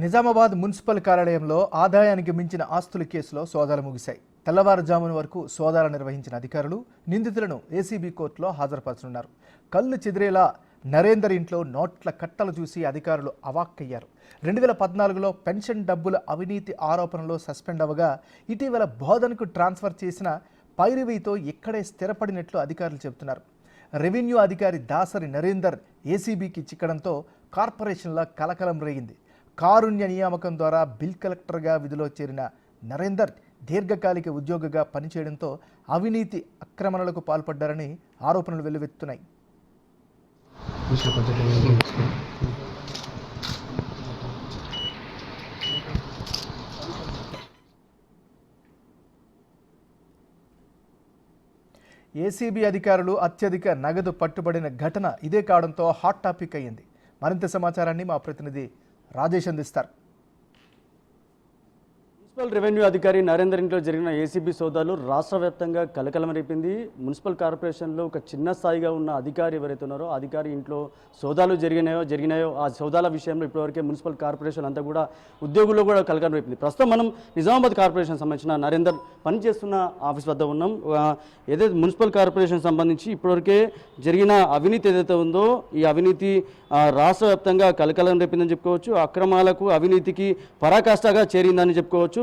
Nizamabad municipal కార్యాలయంలో ఆదాయానికి మించిన ఆస్తుల కేసులో సోదాలు ముగిశాయి. తెల్లవారుజామున వరకు సోదాలు నిర్వహించిన అధికారులు నిందితులను ఏసీబీ కోర్టులో హాజరుపరచనున్నారు. కళ్ళు చెదిరేలా నరేందర్ ఇంట్లో నోట్ల కట్టలు చూసి అధికారులు అవాక్కయ్యారు. రెండు వేల పద్నాలుగులో పెన్షన్ డబ్బుల అవినీతి ఆరోపణలో సస్పెండ్ అవ్వగా ఇటీవల బోధనకు ట్రాన్స్ఫర్ చేసిన పైరవీతో ఇక్కడే స్థిరపడినట్లు అధికారులు చెబుతున్నారు. రెవెన్యూ అధికారి దాసరి నరేందర్ ఏసీబీకి చిక్కడంతో కార్పొరేషన్ల కలకలం రేగింది. కారుణ్య నియామకం ద్వారా బిల్ కలెక్టర్గా విధిలో చేరిన నరేందర్ దీర్ఘకాలిక ఉద్యోగిగా పనిచేయడంతో అవినీతి అక్రమణలకు పాల్పడ్డారని ఆరోపణలు వెల్లువెత్తున్నాయి. ఏసీబీ అధికారులు అత్యధిక నగదు పట్టుబడిన ఘటన ఇదే కావడంతో హాట్ టాపిక్ అయ్యింది. మరింత సమాచారాన్ని మా ప్రతినిధి రాజేష్ అందిస్తారు. మున్సిపల్ రెవెన్యూ అధికారి నరేందర్ ఇంట్లో జరిగిన ఏసీబీ సోదాలు రాష్ట్ర వ్యాప్తంగా కలకలం రేపింది మున్సిపల్ కార్పొరేషన్లో ఒక చిన్న స్థాయిగా ఉన్న అధికారి ఎవరైతే ఉన్నారో అధికారి ఇంట్లో సోదాలు జరిగినాయో జరిగినాయో ఆ సోదాల విషయంలో ఇప్పటివరకే మున్సిపల్ కార్పొరేషన్ అంతా కూడా ఉద్యోగుల్లో కూడా కలకలం రేపింది ప్రస్తుతం మనం నిజామాబాద్ కార్పొరేషన్ సంబంధించిన నరేందర్ పనిచేస్తున్న ఆఫీస్ వద్ద ఉన్నాం. ఏదైతే మున్సిపల్ కార్పొరేషన్ సంబంధించి ఇప్పటివరకే జరిగిన అవినీతి ఏదైతే ఉందో ఈ అవినీతి రాష్ట్ర వ్యాప్తంగా కలకలం రేపిందని చెప్పుకోవచ్చు. అక్రమాలకు అవినీతికి పరాకాష్ఠగా చేరిందని చెప్పుకోవచ్చు.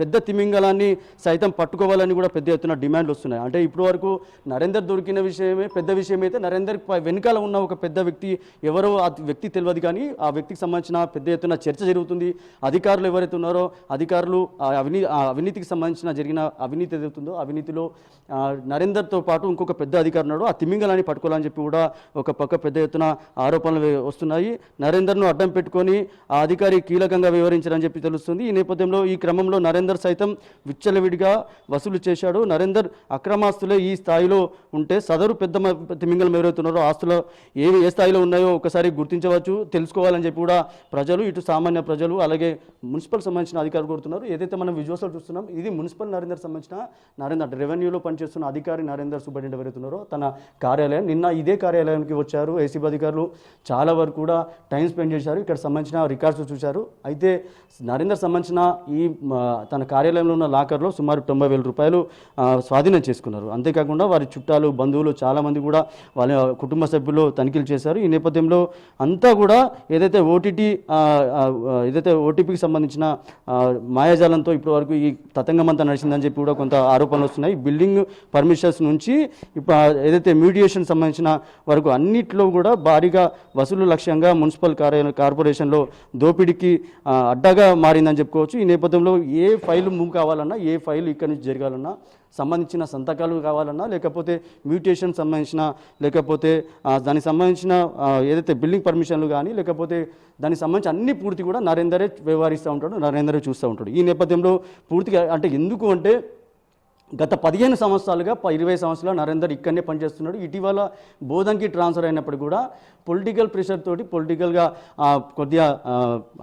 పెద్ద తిమింగలాన్ని సైతం పట్టుకోవాలని కూడా పెద్ద ఎత్తున డిమాండ్లు వస్తున్నాయి. అంటే ఇప్పటి వరకు నరేందర్ దొరికిన విషయమే పెద్ద విషయం అయితే నరేందర్ వెనకాల ఉన్న ఒక పెద్ద వ్యక్తి ఎవరో ఆ వ్యక్తి తెలియదు కానీ ఆ వ్యక్తికి సంబంధించిన పెద్ద ఎత్తున చర్చ జరుగుతుంది. అధికారులు ఎవరైతే ఉన్నారో అధికారులు ఆ అవినీ ఆ అవినీతికి సంబంధించిన జరిగిన అవినీతి ఏదైతుందో అవినీతిలో నరేందర్తో పాటు ఇంకొక పెద్ద అధికారి ఉన్నాడు. ఆ తిమింగలాన్ని పట్టుకోవాలని చెప్పి కూడా ఒక పక్క పెద్ద ఎత్తున ఆరోపణలు వస్తున్నాయి. నరేందర్ను అడ్డం పెట్టుకొని ఆ అధికారి కీలకంగా వివరించారని చెప్పి తెలుస్తుంది. ఈ నేపథ్యంలో ఈ క్రమంలో నరేందర్ సైతం విచ్చలవిడిగా వసూలు చేశాడు. నరేందర్ అక్రమాస్తులే ఈ స్థాయిలో ఉంటే సదరు పెద్ద తిమింగలం ఎవరైతున్నారో ఆస్తులు ఏవి ఏ స్థాయిలో ఉన్నాయో ఒకసారి గుర్తించవచ్చు తెలుసుకోవాలని చెప్పి కూడా ప్రజలు ఇటు సామాన్య ప్రజలు అలాగే మున్సిపల్ సంబంధించిన అధికారులు కోరుతున్నారు. ఏదైతే మనం విజువల్స్లో చూస్తున్నాం ఇది మున్సిపల్ నరేందర్ సంబంధించిన నరేందర్ రెవెన్యూలో పనిచేస్తున్న అధికారి నరేందర్ సుబ్బరెడ్డి ఎవరైతున్నారో తన కార్యాలయం నిన్న ఇదే కార్యాలయానికి వచ్చారు. ఏసీబీ అధికారులు చాలా వరకు కూడా టైం స్పెండ్ చేశారు. ఇక్కడ సంబంధించిన రికార్డ్స్ చూశారు. అయితే నరేందర్ సంబంధించిన ఈ తన కార్యాలయంలో ఉన్న లాకర్లో సుమారు తొంభై వేల రూపాయలు స్వాధీనం చేసుకున్నారు. అంతేకాకుండా వారి చుట్టాలు బంధువులు చాలామంది కూడా వాళ్ళ కుటుంబ సభ్యులు తనిఖీలు చేశారు. ఈ నేపథ్యంలో అంతా కూడా ఏదైతే ఓటీటీ ఏదైతే ఓటీపీకి సంబంధించిన మాయాజాలంతో ఇప్పటి వరకు ఈ తతంగం అంతా నడిచిందని చెప్పి కూడా కొంత ఆరోపణలు వస్తున్నాయి. బిల్డింగ్ పర్మిషన్స్ నుంచి ఇప్పుడు ఏదైతే మీడియేషన్ సంబంధించిన వరకు అన్నిట్లో కూడా భారీగా వసూలు లక్ష్యంగా మున్సిపల్ కార్య కార్పొరేషన్లో దోపిడీకి అడ్డాగా మారిందని చెప్పుకోవచ్చు. ఈ నేపథ్యంలో ఏ ఫైల్ మూవ్ కావాలన్నా ఏ ఫైల్ ఇక్కడ నుంచి జరగాలన్నా సంబంధించిన సంతకాలు కావాలన్నా లేకపోతే మ్యూటేషన్ సంబంధించిన లేకపోతే దానికి సంబంధించిన ఏదైతే బిల్డింగ్ పర్మిషన్లు కానీ లేకపోతే దానికి సంబంధించి అన్ని పూర్తి కూడా నరేందరే వ్యవహరిస్తూ ఉంటాడు నరేందరే చూస్తూ ఉంటాడు. ఈ నేపథ్యంలో పూర్తిగా అంటే ఎందుకు అంటే గత పదిహేను సంవత్సరాలుగా ఇరవై సంవత్సరాలు నరేందర్ ఇక్కడనే పనిచేస్తున్నాడు. ఇటీవల బోధన్కి ట్రాన్స్ఫర్ అయినప్పుడు కూడా పొలిటికల్ ప్రెషర్ తోటి పొలిటికల్గా కొద్దిగా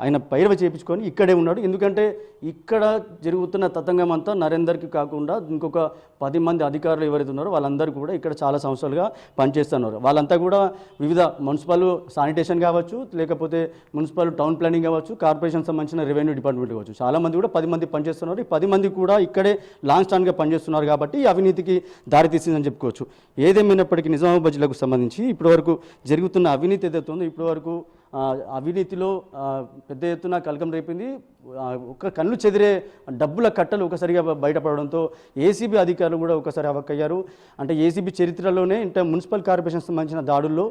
ఆయన పైరవ చేయించుకొని ఇక్కడే ఉన్నాడు. ఎందుకంటే ఇక్కడ జరుగుతున్న తతంగం అంతా నరేందర్కి కాకుండా ఇంకొక పది మంది అధికారులు ఎవరైతే ఉన్నారో వాళ్ళందరూ కూడా ఇక్కడ చాలా సంవత్సరాలుగా పనిచేస్తున్నారు. వాళ్ళంతా కూడా వివిధ మున్సిపల్ శానిటేషన్ కావచ్చు లేకపోతే మున్సిపల్ టౌన్ ప్లానింగ్ కావచ్చు కార్పొరేషన్ సంబంధించిన రెవెన్యూ డిపార్ట్మెంట్ కావచ్చు. చాలా మంది కూడా పది మంది పనిచేస్తున్నారు. ఈ పది మంది కూడా ఇక్కడే లాంగ్ స్టాండ్గా పనిచేస్తున్నారు కాబట్టి అవినీతికి అవినీతికి దారితీసిందని చెప్పుకోవచ్చు. ఏదేమైనప్పటికీ నిజామాబాద్ జిల్లాకు సంబంధించి ఇప్పటివరకు జరుగుతున్న అవినీతి ఏదైతే ఉందో ఇప్పటివరకు అవినీతిలో పెద్ద ఎత్తున కలకం రేపింది ఒక కళ్ళు చెదిరే డబ్బుల కట్టలు ఒకసారిగా బయటపడడంతో ఏసీబీ అధికారులు కూడా ఒకసారి అవక్కయ్యారు. అంటే ఏసీబీ చరిత్రలోనే అంటే మున్సిపల్ కార్పొరేషన్ సంబంధించిన దాడుల్లో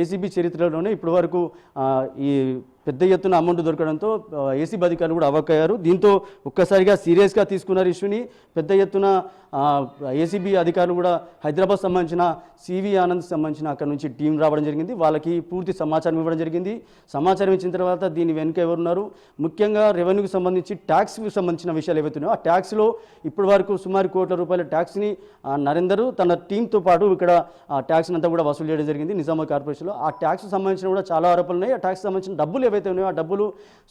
ఏసీబీ చరిత్రలోనే ఇప్పటివరకు వరకు ఈ పెద్ద ఎత్తున అమౌంట్ దొరకడంతో ఏసీబీ అధికారులు కూడా అవక్కయ్యారు. దీంతో ఒక్కసారిగా సీరియస్గా తీసుకున్నారు ఇష్యూని. పెద్ద ఎత్తున ఏసీబీ అధికారులు కూడా హైదరాబాద్ సంబంధించిన సివి ఆనంద్ సంబంధించిన అక్కడ నుంచి టీం రావడం జరిగింది. వాళ్ళకి పూర్తి సమాచారం ఇవ్వడం జరిగింది. సమాచారం ఇచ్చిన తర్వాత దీని వెనుక ఎవరున్నారు? ముఖ్యంగా రెవెన్యూకి సంబంధించి ట్యాక్స్కి సంబంధించిన విషయాలు ఏవైతున్నాయో ఆ ట్యాక్స్లో ఇప్పటి వరకు సుమారు కోట్ల రూపాయల ట్యాక్స్ని నరేందర్ తన టీంతో పాటు ఇక్కడ ఆ ట్యాక్స్ని అంతా కూడా వసూలు చేయడం జరిగింది నిజామాబాద్ కార్పొరేషన్లో. ఆ ట్యాక్స్ సంబంధించిన కూడా చాలా ఆరోపణలు ఉన్నాయి. ఆ ట్యాక్స్ సంబంధించిన డబ్బులు ఏవైతే ఉన్నాయో ఆ డబ్బులు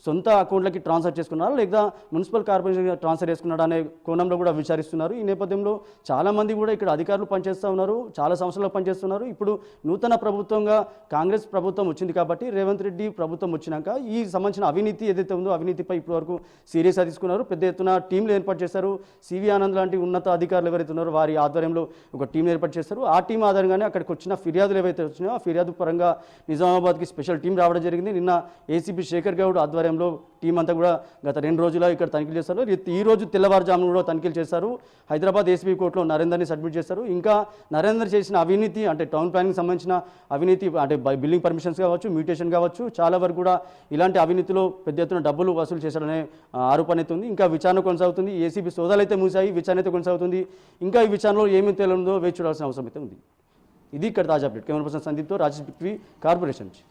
సొంత అకౌంట్లకి ట్రాన్స్ఫర్ చేసుకున్నారా? లేదా మున్సిపల్ కార్పొరేషన్ ట్రాన్స్ఫర్ చేసుకున్నాడా అనే కోణంలో కూడా విచారిస్తున్నారు. ఈ నేపథ్యంలో చాలామంది కూడా ఇక్కడ అధికారులు పనిచేస్తూ ఉన్నారు. చాలా సంవత్సరాలు పనిచేస్తున్నారు. ఇప్పుడు నూతన ప్రభుత్వంగా కాంగ్రెస్ ప్రభుత్వం వచ్చింది కాబట్టి రేవంత్ రెడ్డి ప్రభుత్వం వచ్చినాక ఈ సంబంధించిన అవినీతి ఏదైతే ఉందో అవినీతిపై వరకు సీరియస్గా తీసుకున్నారు. పెద్ద ఎత్తున టీంలు ఏర్పాటు చేశారు. సివి ఆనంద్ లాంటి ఉన్నత అధికారులు ఎవరైతే ఉన్నారో వారి ఆధ్వర్యంలో ఒక టీం ఏర్పాటు చేస్తారు ఆ టీం ఆధారంగానే అక్కడికి వచ్చిన ఫిర్యాదులు ఏవైతే వచ్చినాయో ఆ ఫిర్యాదు పరంగా నిజామాబాద్కి స్పెషల్ టీం రావడం జరిగింది. నిన్న ఏసీపీ శేఖర్ గౌడ్ ఆధ్వర్యంలో టీం అంతా కూడా గత రెండు రోజులు ఇక్కడ తనిఖీలు చేస్తారు. ఈ రోజు తెల్లవారుజామున కూడా తనిఖీలు చేశారు. హైదరాబాద్ ఏసీబీ కోర్టులో నరేందర్ని సబ్మిట్ చేశారు. ఇంకా నరేందర్ చేసిన అవినీతి అంటే టౌన్ ప్లానింగ్ సంబంధించిన అవినీతి అంటే బిల్డింగ్ పర్మిషన్స్ కావచ్చు మ్యూటేషన్ కావచ్చు చాలా వరకు కూడా ఇలాంటి అవినీతిలో పెద్ద ఎత్తున డబ్బులు వసూలు చేశాడనే ఆరోపణ అయితే ఉంది. ఇంకా విచారణ కొనసాగుతుంది. ఏసీబీ సోదాలు అయితే మూసాయి. విచారణ అయితే కొనసాగుతుంది. ఇంకా ఈ విచారణలో ఏమి తేలిందో వేచి చూడాల్సిన అవసరం అయితే ఉంది. ఇది ఇక్కడ తాజా అప్డేట్. కెమెరా పర్సన్ సందీప్తో రాజేష్ బిక్వి కార్పొరేషన్ నుంచి.